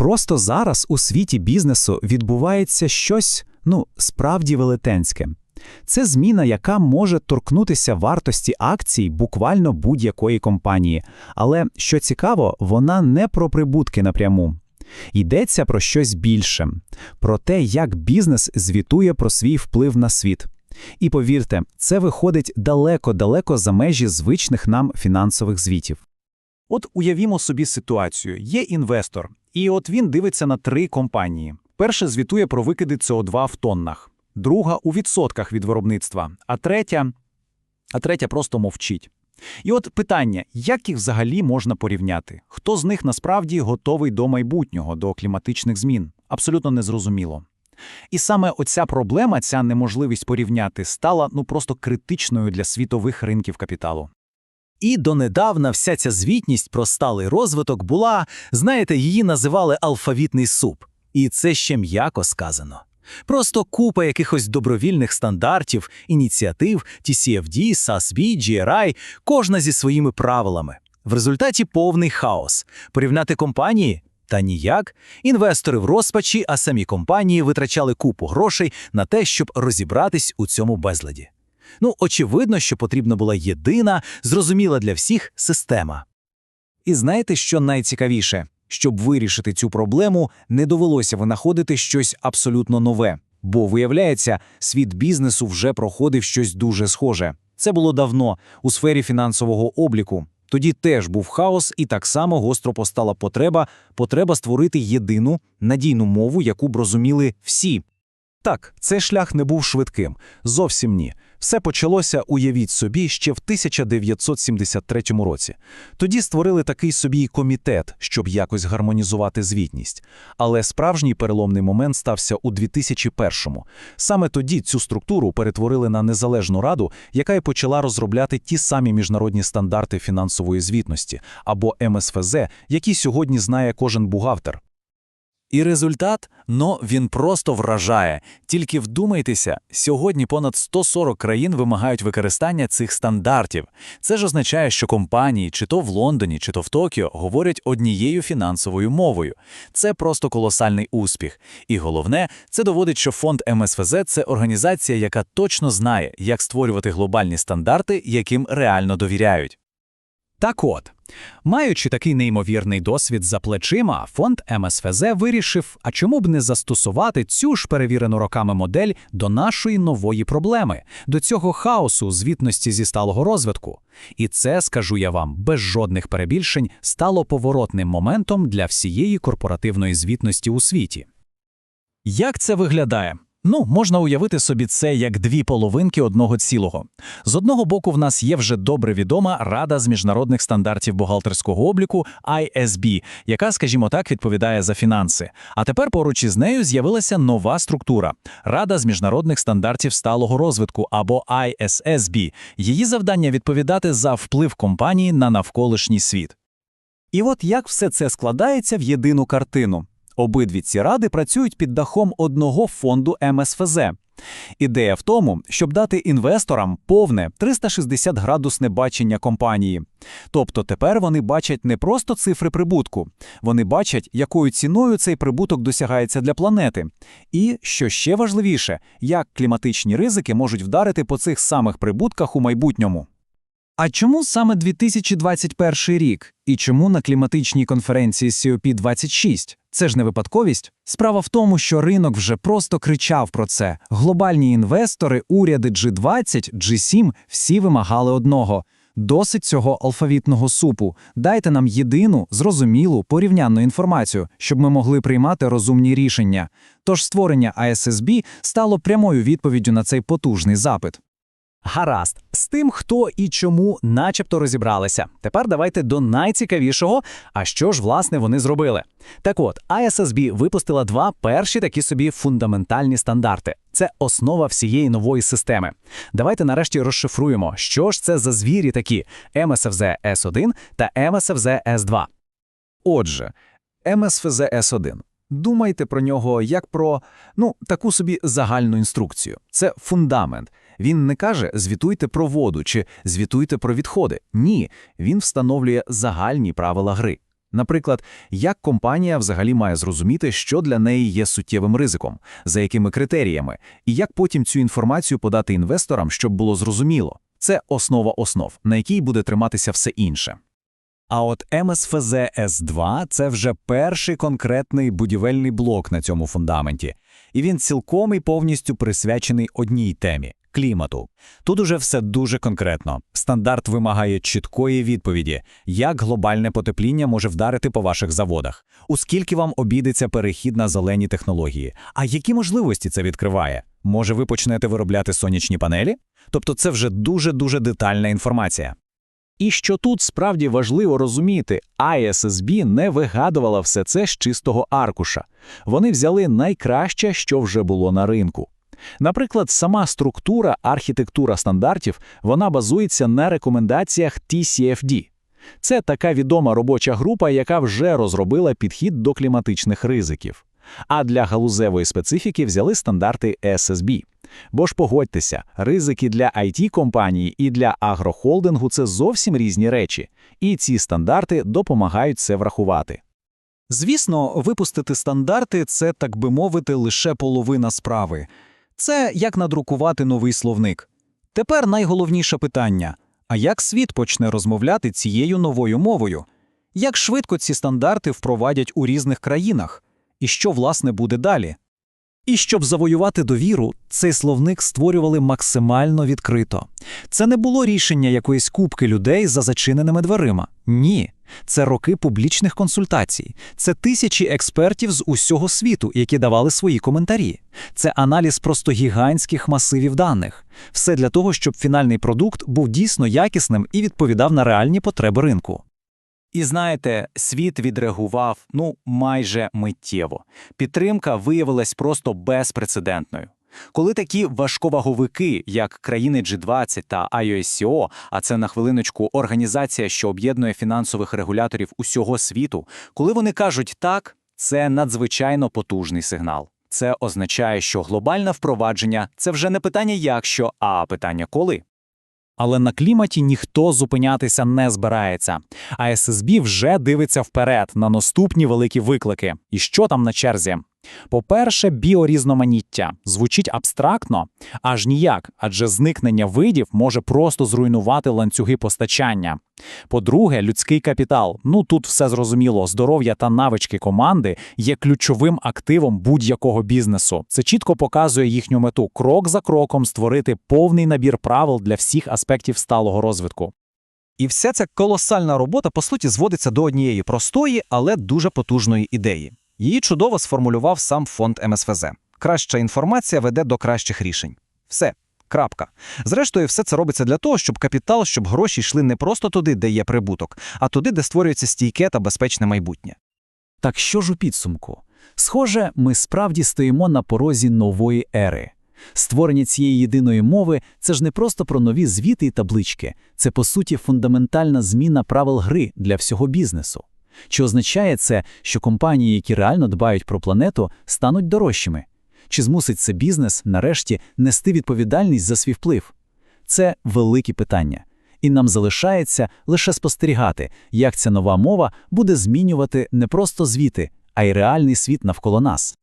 Просто зараз у світі бізнесу відбувається щось, ну, справді велетенське. Це зміна, яка може торкнутися вартості акцій буквально будь-якої компанії. Але що цікаво, вона не про прибутки напряму. Йдеться про щось більше, про те, як бізнес звітує про свій вплив на світ. І повірте, це виходить далеко-далеко за межі звичних нам фінансових звітів. От уявімо собі ситуацію: є інвестор, і от він дивиться на три компанії. Перша звітує про викиди СО2 в тоннах, друга у відсотках від виробництва, а третя, а третя просто мовчить. І от питання, як їх взагалі можна порівняти? Хто з них насправді готовий до майбутнього, до кліматичних змін? Абсолютно незрозуміло. І саме оця проблема, ця неможливість порівняти, стала ну просто критичною для світових ринків капіталу. І донедавна вся ця звітність про сталий розвиток була, знаєте, її називали алфавітний суп. І це ще м'яко сказано. Просто купа якихось добровільних стандартів, ініціатив, TCFD, SASB, GRI, кожна зі своїми правилами. В результаті повний хаос. Порівняти компанії? Та ніяк. Інвестори в розпачі, а самі компанії витрачали купу грошей на те, щоб розібратись у цьому безладі. Ну, очевидно, що потрібна була єдина, зрозуміла для всіх система. І знаєте, що найцікавіше? Щоб вирішити цю проблему, не довелося винаходити щось абсолютно нове, бо, виявляється, світ бізнесу вже проходив щось дуже схоже. Це було давно у сфері фінансового обліку. Тоді теж був хаос, і так само гостро постала потреба потреба створити єдину надійну мову, яку б розуміли всі. Так, цей шлях не був швидким, зовсім ні. Все почалося, уявіть собі, ще в 1973 році. Тоді створили такий собі комітет, щоб якось гармонізувати звітність. Але справжній переломний момент стався у 2001-му. Саме тоді цю структуру перетворили на незалежну раду, яка й почала розробляти ті самі міжнародні стандарти фінансової звітності або МСФЗ, які сьогодні знає кожен бухгалтер. І результат ну, він просто вражає. Тільки вдумайтеся, сьогодні понад 140 країн вимагають використання цих стандартів. Це ж означає, що компанії, чи то в Лондоні, чи то в Токіо, говорять однією фінансовою мовою. Це просто колосальний успіх. І головне, це доводить, що фонд МСФЗ це організація, яка точно знає, як створювати глобальні стандарти, яким реально довіряють. Так от, маючи такий неймовірний досвід за плечима, фонд МСФЗ вирішив, а чому б не застосувати цю ж перевірену роками модель до нашої нової проблеми, до цього хаосу звітності зі сталого розвитку. І це, скажу я вам, без жодних перебільшень стало поворотним моментом для всієї корпоративної звітності у світі. Як це виглядає? Ну, можна уявити собі це як дві половинки одного цілого. З одного боку, в нас є вже добре відома Рада з міжнародних стандартів бухгалтерського обліку ISB, яка, скажімо так, відповідає за фінанси. А тепер поруч із нею з'явилася нова структура Рада з міжнародних стандартів сталого розвитку або ISSB. Її завдання відповідати за вплив компанії на навколишній світ. І от як все це складається в єдину картину. Обидві ці ради працюють під дахом одного фонду МСФЗ. Ідея в тому, щоб дати інвесторам повне 360-градусне бачення компанії. Тобто тепер вони бачать не просто цифри прибутку, вони бачать, якою ціною цей прибуток досягається для планети. І, що ще важливіше, як кліматичні ризики можуть вдарити по цих самих прибутках у майбутньому. А чому саме 2021 рік? І чому на кліматичній конференції COP26? Це ж не випадковість. Справа в тому, що ринок вже просто кричав про це. Глобальні інвестори, уряди G20, G7 всі вимагали одного. Досить цього алфавітного супу. Дайте нам єдину, зрозумілу, порівнянну інформацію, щоб ми могли приймати розумні рішення. Тож створення ISSB стало прямою відповіддю на цей потужний запит. Гаразд, з тим, хто і чому начебто розібралися. Тепер давайте до найцікавішого, а що ж, власне, вони зробили. Так от, ISSB випустила два перші такі собі фундаментальні стандарти. Це основа всієї нової системи. Давайте нарешті розшифруємо, що ж це за звірі такі MSFZ S1 та MSFZ S2. Отже, MSFZ S1. Думайте про нього як про ну таку собі загальну інструкцію. Це фундамент. Він не каже звітуйте про воду чи звітуйте про відходи. Ні, він встановлює загальні правила гри. Наприклад, як компанія взагалі має зрозуміти, що для неї є суттєвим ризиком, за якими критеріями, і як потім цю інформацію подати інвесторам, щоб було зрозуміло. Це основа основ, на якій буде триматися все інше. А от МСФЗ С2 – це вже перший конкретний будівельний блок на цьому фундаменті. І він цілком і повністю присвячений одній темі – клімату. Тут уже все дуже конкретно. Стандарт вимагає чіткої відповіді, як глобальне потепління може вдарити по ваших заводах, у скільки вам обійдеться перехід на зелені технології, а які можливості це відкриває? Може, ви почнете виробляти сонячні панелі? Тобто це вже дуже-дуже детальна інформація. І що тут справді важливо розуміти, ISSB не вигадувала все це з чистого аркуша. Вони взяли найкраще, що вже було на ринку. Наприклад, сама структура, архітектура стандартів, вона базується на рекомендаціях TCFD. Це така відома робоча група, яка вже розробила підхід до кліматичних ризиків. А для галузевої специфіки взяли стандарти SSB. Бо ж погодьтеся, ризики для IT-компанії і для агрохолдингу – це зовсім різні речі, і ці стандарти допомагають це врахувати. Звісно, випустити стандарти це, так би мовити, лише половина справи. Це як надрукувати новий словник. Тепер найголовніше питання: а як світ почне розмовляти цією новою мовою? Як швидко ці стандарти впровадять у різних країнах? І що, власне, буде далі? І щоб завоювати довіру, цей словник створювали максимально відкрито. Це не було рішення якоїсь купки людей за зачиненими дверима. Ні. Це роки публічних консультацій, це тисячі експертів з усього світу, які давали свої коментарі. Це аналіз просто гігантських масивів даних. Все для того, щоб фінальний продукт був дійсно якісним і відповідав на реальні потреби ринку. І знаєте, світ відреагував ну майже миттєво. Підтримка виявилась просто безпрецедентною. Коли такі важковаговики, як країни G20 та IOSCO, а це на хвилиночку організація, що об'єднує фінансових регуляторів усього світу, коли вони кажуть так, це надзвичайно потужний сигнал. Це означає, що глобальне впровадження це вже не питання якщо, а питання коли. Але на кліматі ніхто зупинятися не збирається. А SSB вже дивиться вперед на наступні великі виклики. І що там на черзі? По-перше, біорізноманіття звучить абстрактно, аж ніяк, адже зникнення видів може просто зруйнувати ланцюги постачання. По-друге, людський капітал. Ну тут все зрозуміло. Здоров'я та навички команди є ключовим активом будь-якого бізнесу. Це чітко показує їхню мету крок за кроком створити повний набір правил для всіх аспектів сталого розвитку. І вся ця колосальна робота, по суті, зводиться до однієї простої, але дуже потужної ідеї. Її чудово сформулював сам фонд МСФЗ. Краща інформація веде до кращих рішень. Все. Крапка. Зрештою, все це робиться для того, щоб капітал, щоб гроші йшли не просто туди, де є прибуток, а туди, де створюється стійке та безпечне майбутнє. Так що ж у підсумку? Схоже, ми справді стоїмо на порозі нової ери. Створення цієї єдиної мови це ж не просто про нові звіти і таблички, це по суті фундаментальна зміна правил гри для всього бізнесу. Чи означає це, що компанії, які реально дбають про планету, стануть дорожчими? Чи змусить це бізнес нарешті нести відповідальність за свій вплив? Це великі питання. І нам залишається лише спостерігати, як ця нова мова буде змінювати не просто звіти, а й реальний світ навколо нас.